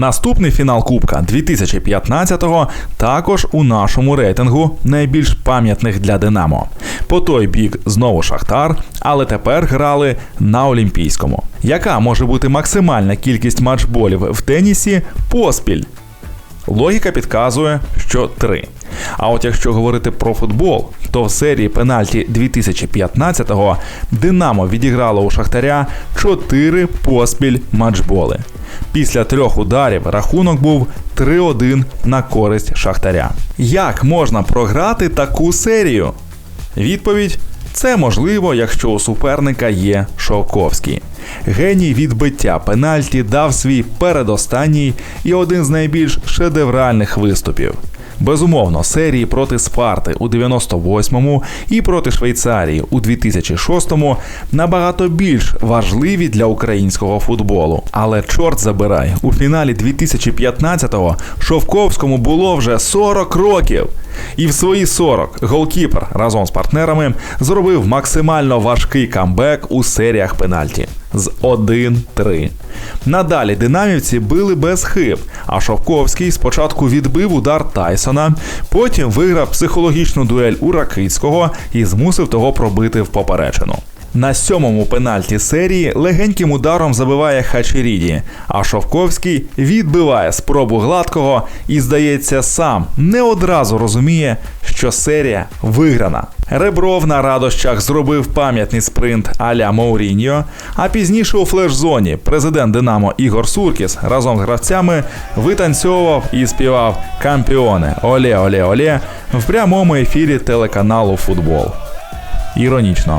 Наступний фінал Кубка 2015-го також у нашому рейтингу найбільш пам'ятних для Динамо. По той бік знову Шахтар, але тепер грали на Олімпійському. Яка може бути максимальна кількість матчболів в тенісі поспіль? Логіка підказує, що три. А от якщо говорити про футбол, то в серії пенальті 2015-го Динамо відіграло у Шахтаря 4 поспіль матчболи. Після трьох ударів рахунок був 3-1 на користь Шахтаря. Як можна програти таку серію? Відповідь це можливо, якщо у суперника є Шовковський. Геній відбиття пенальті дав свій передостанній і один з найбільш шедевральних виступів. Безумовно, серії проти Спарти у 98-му і проти Швейцарії у 2006-му набагато більш важливі для українського футболу. Але чорт забирай, у фіналі 2015-го Шовковському було вже 40 років. І в свої 40 голкіпер разом з партнерами зробив максимально важкий камбек у серіях пенальті з 1-3. Надалі динамівці били без хиб, а Шовковський спочатку відбив удар Тайсона, потім виграв психологічну дуель у Ракицького і змусив того пробити в поперечину. На сьомому пенальті серії легеньким ударом забиває Хачеріді, а Шовковський відбиває спробу гладкого і, здається, сам не одразу розуміє, що серія виграна. Ребров на радощах зробив пам'ятний спринт аля Мауріньо, а пізніше у флеш-зоні президент Динамо Ігор Суркіс разом з гравцями витанцьовував і співав Кампіоне Оле Оле Оле в прямому ефірі телеканалу Футбол. Іронічно,